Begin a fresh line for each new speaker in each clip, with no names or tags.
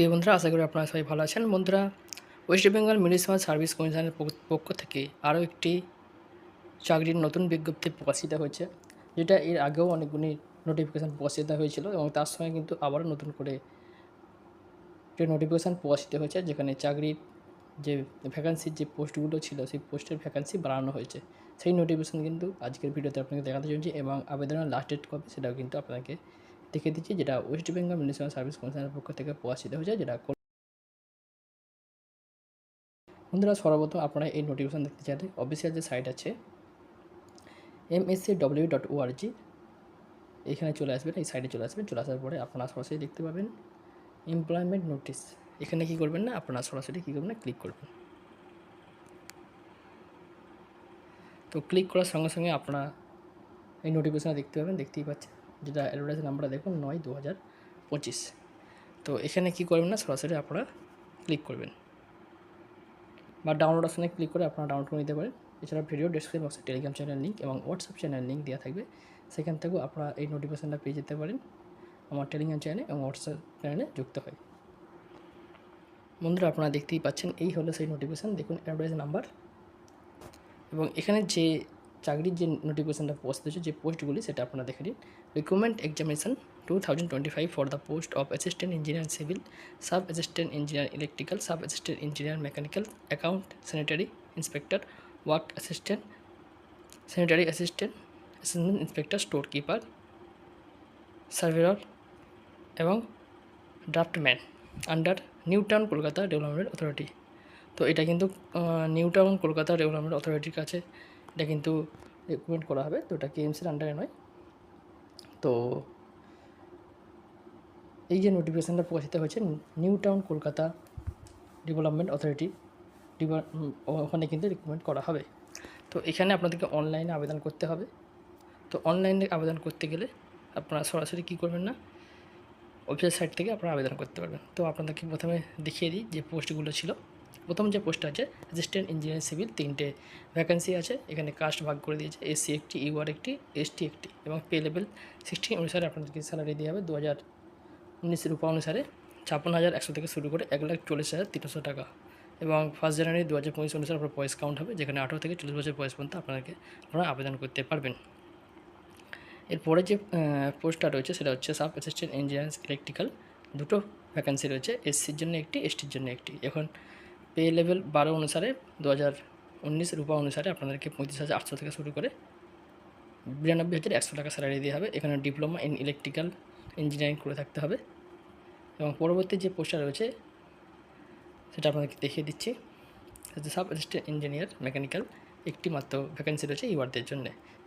প্রিয় বন্ধুরা, আশা করি আপনারা সবাই ভালো আছেন। বন্ধুরা ওয়েস্ট বেঙ্গল মিউনিসিপাল সার্ভিস কমিশনের পক্ষ- থেকে আরও একটি চাকরির নতুন বিজ্ঞপ্তি প্রকাশিত হয়েছে, যেটা এর আগেও অনেকগুলি নোটিফিকেশান প্রকাশিত হয়েছিল এবং তার সঙ্গে কিন্তু আবারও নতুন করে একটি নোটিফিকেশান প্রকাশিত হয়েছে, যেখানে চাকরির যে ভ্যাকান্সির যে পোস্টগুলো ছিল, সেই পোস্টের ভ্যাকান্সি বাড়ানো হয়েছে। সেই নোটিফিকেশান কিন্তু আজকের ভিডিওতে আপনাকে দেখাতে চলছি এবং আবেদনের লাস্ট ডেট কবে সেটাও কিন্তু আপনাকে দেখিয়ে দিচ্ছি, যেটা ওয়েস্ট বেঙ্গল মিউনিসিপাল সার্ভিস কমিশনের পক্ষ থেকে প্রকাশিত হয়েছে, যেটা বন্ধুরা, সর্বপ্রথম আপনারা এই নোটিফিকেশন দেখতে চাইলে অফিসিয়াল যে সাইট আছে M S C W dot O R G এখানে চলে আসবেন, এই সাইটে চলে আসবেন, চলে আসার পরে আপনারা সরাসরি দেখতে পাবেন এমপ্লয়মেন্ট নোটিশ এখানে কী করবেন না, আপনারা সরাসরি কী করবেন না ক্লিক করবেন। তো ক্লিক করার সঙ্গে সঙ্গে আপনারা এই নোটিফিকেশন দেখতে পাবেন, দেখতেই পাচ্ছেন। যেটা অ্যাডভার্টাইজ নাম্বারটা দেখুন, নয় দু হাজার পঁচিশ। তো এখানে কী করবেন না, সরাসরি আপনারা ক্লিক করবেন। বা ডাউনলোড অপশানে ক্লিক করে আপনারা ডাউনলোড করে নিতে পারেন। এছাড়া ভিডিও ডেসক্রিপশন বক্সে টেলিগ্রাম চ্যানেল লিঙ্ক এবং হোয়াটসঅ্যাপ চ্যানেল লিঙ্ক দেওয়া থাকবে। সেখান থেকেও আপনারা এই নোটিফিকেশানটা পেয়ে যেতে পারেন। আমার টেলিগ্রাম চ্যানেলে এবং হোয়াটসঅ্যাপ চ্যানেলে যুক্ত হয়। বন্ধুরা, আপনারা দেখতেই পাচ্ছেন, এই হলো সেই নোটিফিকেশান দেখুন অ্যাডভার্টাইজ নাম্বার এবং এখানে যে চাকরির যে নোটিফিকেশানটা পোস্ট হয়েছে যে পোস্টগুলি সেটা আপনারা দেখে নিন। Recruitment examination two thousand twenty five for the post of assistant engineer civil sub assistant engineer electrical sub assistant engineer mechanical account sanitary inspector work assistant sanitary assistant assistant inspector store keeper surveyor এবং draftsman under New Town Kolkata Development Authority তো এটা কিন্তু new town Kolkata development অথরিটির কাছে এটা কিন্তু recruitment করা হবে। তো এটা কেএমসির আন্ডারে নয়। তো এই যে নোটিফিকেশানটা প্রকাশিত হয়েছে New Town Kolkata Development Authority ওখানে কিন্তু রিক্রুটমেন্ট করা হবে। তো এখানে আপনাদেরকে অনলাইনে আবেদন করতে হবে। তো অনলাইনে আবেদন করতে গেলে আপনারা সরাসরি কী করবেন না অফিসিয়াল সাইট থেকে আপনারা আবেদন করতে পারবেন। তো আপনাদেরকে প্রথমে দেখিয়ে দিই যে পোস্টগুলো ছিল। প্রথম যে পোস্ট আছে অ্যাসিস্ট্যান্ট ইঞ্জিনিয়ার সিভিল তিনটে ভ্যাকেন্সি আছে। এখানে কাস্ট ভাগ করে দিয়েছে এসসি একটি ইউআর একটি এসটি একটি এবং পে লেভেল সিক্সটিন অনুসারে আপনাদেরকে স্যালারি দেওয়া হবে দু হাজার উনিশ রূপা অনুসারে ছাপ্পান্ন হাজার একশো থেকে শুরু করে এক লাখ চল্লিশ হাজার তিনশো টাকা এবং ফার্স্ট জানুয়ারি দু হাজার পঁচিশ অনুসারে আপনার বয়স কাউন্ট হবে, যেখানে আঠারো থেকে চল্লিশ বছর বয়স পর্যন্ত আপনাকে আপনারা আবেদন করতে পারবেন। এরপরে যে পোস্টটা রয়েছে সেটা হচ্ছে সাব অ্যাসিস্ট্যান্ট ইঞ্জিনিয়ার ইলেকট্রিক্যাল দুটো ভ্যাকেন্সি রয়েছে এসসির জন্য একটি এসটির জন্য একটি। এখন পে লেভেল বারো অনুসারে দু হাজার উনিশ রূপা অনুসারে আপনাদেরকে পঁয়ত্রিশ হাজার আটশো থেকে শুরু করে বিরানব্বই হাজার একশো টাকা স্যালারি দেওয়া হবে। এখানে ডিপ্লোমা ইন ইলেকট্রিক্যাল ইঞ্জিনিয়ারিং করে থাকতে হবে। এবং পরবর্তী যে পোস্টটা রয়েছে, সেটা আপনাদেরকে দেখিয়ে দিচ্ছি। সাব অ্যাসিস্ট্যান্ট ইঞ্জিনিয়ার মেকানিক্যাল একটি মাত্র ভ্যাকেন্সি রয়েছে ইউআরদের জন্য।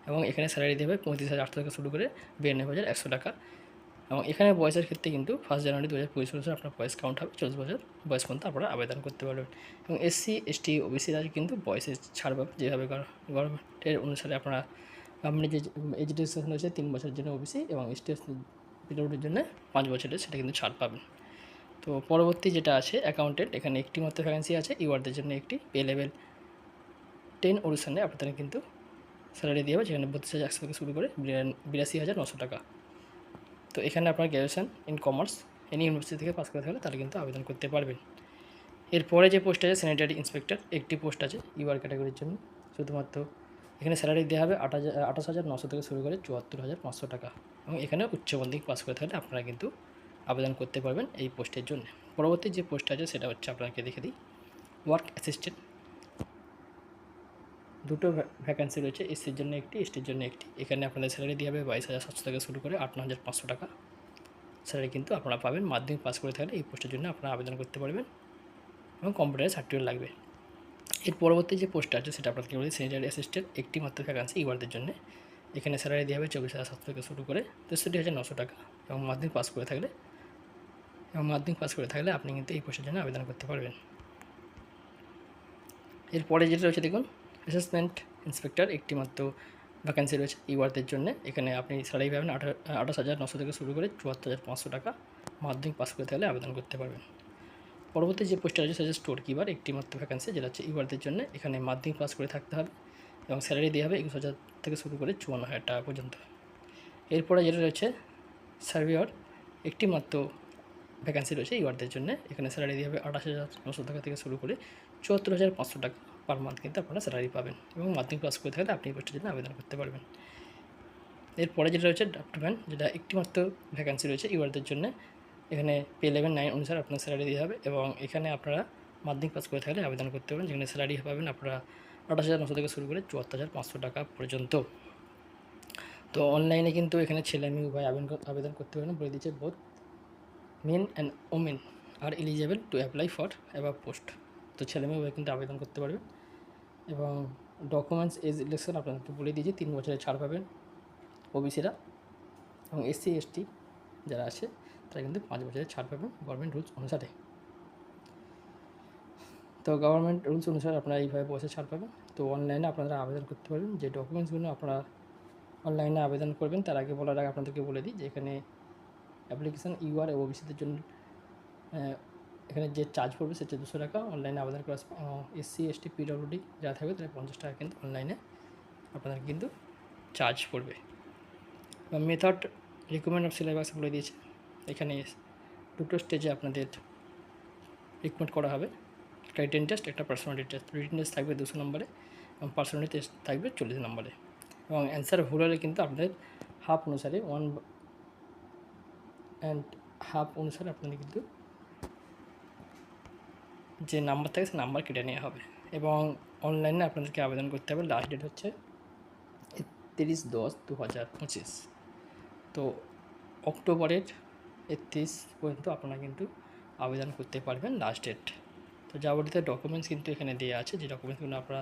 এবং এখানে স্যালারি দেবে পঁয়ত্রিশ হাজার আটশো থেকে শুরু করে বিরানব্বই হাজার একশো টাকা। এবং এখানে বয়সের ক্ষেত্রে কিন্তু ফার্স্ট জানুয়ারি দু হাজার পঁচিশ বছর আপনার বয়স কাউন্ট হবে, চল্লিশ বছর বয়স পর্যন্ত আপনারা আবেদন করতে পারবেন। এবং এসসি এসটি ওবিসিরা কিন্তু বয়সে ছাড় পাবে যেভাবে গভর্নমেন্টের অনুসারে আপনারা গভর্নমেন্টের যে এডুকেশন রয়েছে, তিন বছরের জন্য ওবিসি এবং এসটি পিডব্লিউডির জন্য পাঁচ বছরের সেটা কিন্তু ছাড় পাবেন। তো পরবর্তী যেটা আছে অ্যাকাউন্টেন্ট এখানে একটি মাত্র ভ্যাকেন্সি আছে, ইউআরদের জন্য একটি পে লেভেল টেন অনুসারে আপনাদের কিন্তু স্যালারি দিয়ে হবে, যেখানে বত্রিশ হাজার একশো থেকে শুরু করে বিরাশি হাজার নশো টাকা। তো এখানে আপনার graduation in commerce any university থেকে পাস করে থাকলে তাহলে কিন্তু আবেদন করতে পারবেন। এরপরে যে পোস্ট আছে স্যানিটারি ইন্সপেক্টর একটি পোস্ট আছে ইউআর ক্যাটাগরির জন্য। শুধুমাত্র এখানে স্যালারি দেওয়া হবে আঠাশ হাজার নশো থেকে শুরু করে চুয়াত্তর হাজার পাঁচশো টাকা। এবং এখানে উচ্চ মাধ্যমিক পাস করে থাকলে আপনারা কিন্তু আবেদন করতে পারবেন এই পোস্টের জন্য। পরবর্তী যে পোস্ট আছে, সেটা হচ্ছে আপনাকে দেখে দিই। ওয়ার্ক অ্যাসিস্ট্যান্ট দুটো ভ্যাকান্সি রয়েছে, এসসির জন্য একটি, এসটির জন্য একটি। এখানে আপনাদের স্যালারি দিয়ে হবে বাইশ হাজার সাতশো থেকে শুরু করে আটান্ন হাজার পাঁচশো টাকা। স্যালারি কিন্তু আপনারা পাবেন, মাধ্যমিক পাস করে থাকলে এই পোস্টের জন্য আপনারা আবেদন করতে পারবেন এবং কম্পিউটারের সার্টিফিকেট লাগবে। এর পরবর্তী যে পোস্ট আছে, সেটা আপনাদেরকে বলি স্যানিটারি অ্যাসিস্ট্যান্ট একটি মাত্র ভ্যাকান্সি ইউয়ারদের জন্য। এখানে স্যালারি দেওয়া হবে চব্বিশ হাজার সাতশো থেকে শুরু করে তেষট্টি হাজার নশো টাকা এবং মাধ্যমিক পাস করে থাকলে, এবং মাধ্যমিক পাস করে থাকলে আপনি কিন্তু এই পোস্টের জন্য আবেদন করতে পারবেন। এরপরে যেটা রয়েছে, দেখুন অ্যাসেসমেন্ট ইন্সপেক্টর একটি মাত্র ভ্যাকান্সি রয়েছে ইউআরদের জন্য। এখানে আপনি স্যালারি পাবেন আঠা- আঠাশ হাজার নশো থেকে শুরু করে চুয়াত্তর হাজার পাঁচশো টাকা মাধ্যমিক পাস করে থাকলে আবেদন করতে পারবেন। পরবর্তী যে পোস্টার আছে সেটা স্টোর কিপার একটি মাত্র ভ্যাকেন্সি যেটা হচ্ছে ইউআরদের জন্য। এখানে মাধ্যমিক পাস করে থাকতে হবে এবং স্যালারি দেওয়া হবে একুশ হাজার থেকে শুরু করে চুয়ান্ন হাজার টাকা পর্যন্ত। এরপরে যেটা রয়েছে সার্ভেয়র একটি মাত্র ভ্যাকান্সি রয়েছে ইউআরদের জন্য। এখানে স্যালারি দিয়ে হবে আঠাশ হাজার নশো টাকা থেকে শুরু করে চুয়াত্তর হাজার পাঁচশো টাকা। পার মান্থ কিন্তু আপনারা স্যালারি পাবেন এবং মাধ্যমিক পাস করে থাকলে আপনি এই পোস্টের জন্য আবেদন করতে পারবেন। এরপরে যেটা রয়েছে ড্রাফটম্যান যেটা একটিমাত্র ভ্যাকান্সি রয়েছে ইউআরদের জন্য, এখানে পে লেভেল নাইন অনুসারে আপনার স্যালারি দিয়ে হবে এবং এখানে আপনারা মাধ্যমিক পাস করে থাকলে আবেদন করতে পারবেন, যেখানে স্যালারি পাবেন আপনারা আঠাশ হাজার নশো থেকে শুরু করে চুয়াত্তর হাজার পাঁচশো টাকা পর্যন্ত। তো অনলাইনে কিন্তু এখানে ছেলে মেয়ে উভয় আবেদন আবেদন করতে পারবেন, বলে দিচ্ছে both men and women are eligible to apply for above post তো ছেলে মেয়ে কিন্তু আবেদন করতে পারবে। এবং ডকুমেন্টস এজ ইলেকশন আপনাদেরকে বলে দিয়েছি, তিন বছরের ছাড় পাবেন ওবিসিরা। এবং এসসি, এসটি যারা আছে, তারা কিন্তু পাঁচ বছরের ছাড় পাবেন গভর্নমেন্ট রুলস অনুসারে। তো গভর্নমেন্ট রুলস অনুসারে আপনারা এইভাবে বসে ছাড় পাবেন। তো অনলাইনে আপনারা আবেদন করতে পারবেন। যে ডকুমেন্টসগুলো আপনারা অনলাইনে আবেদন করবেন, তার আগে বলার আগে আপনাদেরকে বলে দিই যে এখানে অ্যাপ্লিকেশান ইউআর ওবিসিদের জন্য এখানে যে চার্জ পড়বে সেটা দুশো টাকা। অনলাইনে আবেদন করা এসসি এসটি পিডব্লিউডি যারা থাকবে তারা পঞ্চাশ টাকা কিন্তু অনলাইনে আপনাদের কিন্তু চার্জ পড়বে। মেথড রিকমেন্ড অফ সিলেবাস বলে দিয়েছে। এখানে দুটো স্টেজে আপনাদের রিকমেন্ড করা হবে। একটা রিটেন টেস্ট একটা পার্সোনালিটি টেস্ট রিটেন টেস্ট থাকবে দুশো নম্বরে এবং পার্সোনালিটি টেস্ট থাকবে চল্লিশ নম্বরে। এবং অ্যান্সার ভুল হলে কিন্তু আপনাদের হাফ অনুসারে ওয়ান অ্যান্ড হাফ অনুসারে আপনাদের কিন্তু যে নাম্বার থাকে সে নাম্বার কেটে নেওয়া হবে। এবং অনলাইনে আপনাদেরকে আবেদন করতে হবে। লাস্ট ডেট হচ্ছে তিরিশ দশ দু হাজার পঁচিশ। তো অক্টোবরের একত্রিশ পর্যন্ত আপনারা কিন্তু আবেদন করতে পারবেন লাস্ট ডেট তো যাবতীয় ডকুমেন্টস কিন্তু এখানে দেওয়া আছে। যে ডকুমেন্টসগুলো আপনারা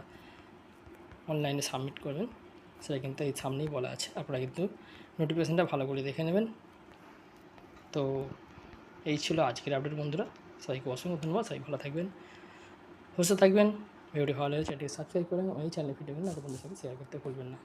অনলাইনে সাবমিট করবেন, সেটা কিন্তু এই সামনেই বলা আছে। আপনারা কিন্তু নোটিফিকেশানটা ভালো করে দেখে নেবেন। তো এই ছিল আজকের আপডেট বন্ধুরা। সবাইকে অসংখ্য ধন্যবাদ সবাই ভালো থাকবেন, সুস্থ থাকবেন, ভিডিওটি ভালো লাগে চ্যানেলটি সাবস্ক্রাইব করেন ওই চ্যানেল ভিডিওগুলো আপনাদের সাথে শেয়ার করতে ভুলবেন না।